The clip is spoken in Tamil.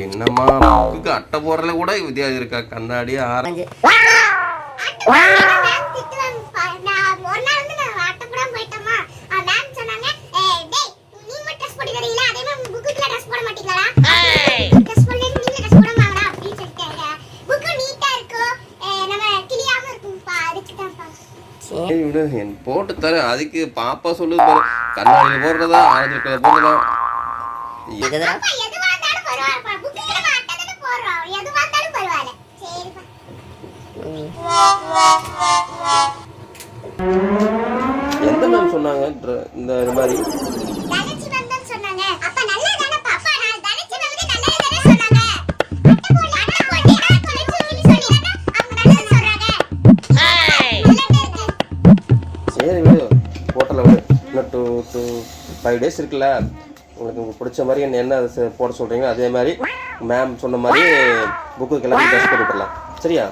என்னம்மா புக்குக்கு அட்டை போடுறதுல கூட வித்தியாசம் இருக்கா? கண்ணாடி ஆர விடு என் போட்டு தரேன். அதுக்கு பாப்பா சொல்லுது பாரு. கண்ணாடியில் போடுறதா ஆரஞ்சு கலர் போடுறதா. எந்த மேம் சொன்னாங்க? இந்த இது மாதிரி. ஹோட்டலில் போட்டல இன்னும் டூ டூ ஃபைவ் டேஸ் இருக்குல்ல. உங்களுக்கு உங்களுக்கு பிடிச்ச மாதிரி என்ன என்ன போட சொல்கிறீங்களோ அதே மாதிரி மேம் சொன்ன மாதிரி புக்கு கிளம்பி ட்ரெஸ் போட்டு விட்டுறலாம் சரியா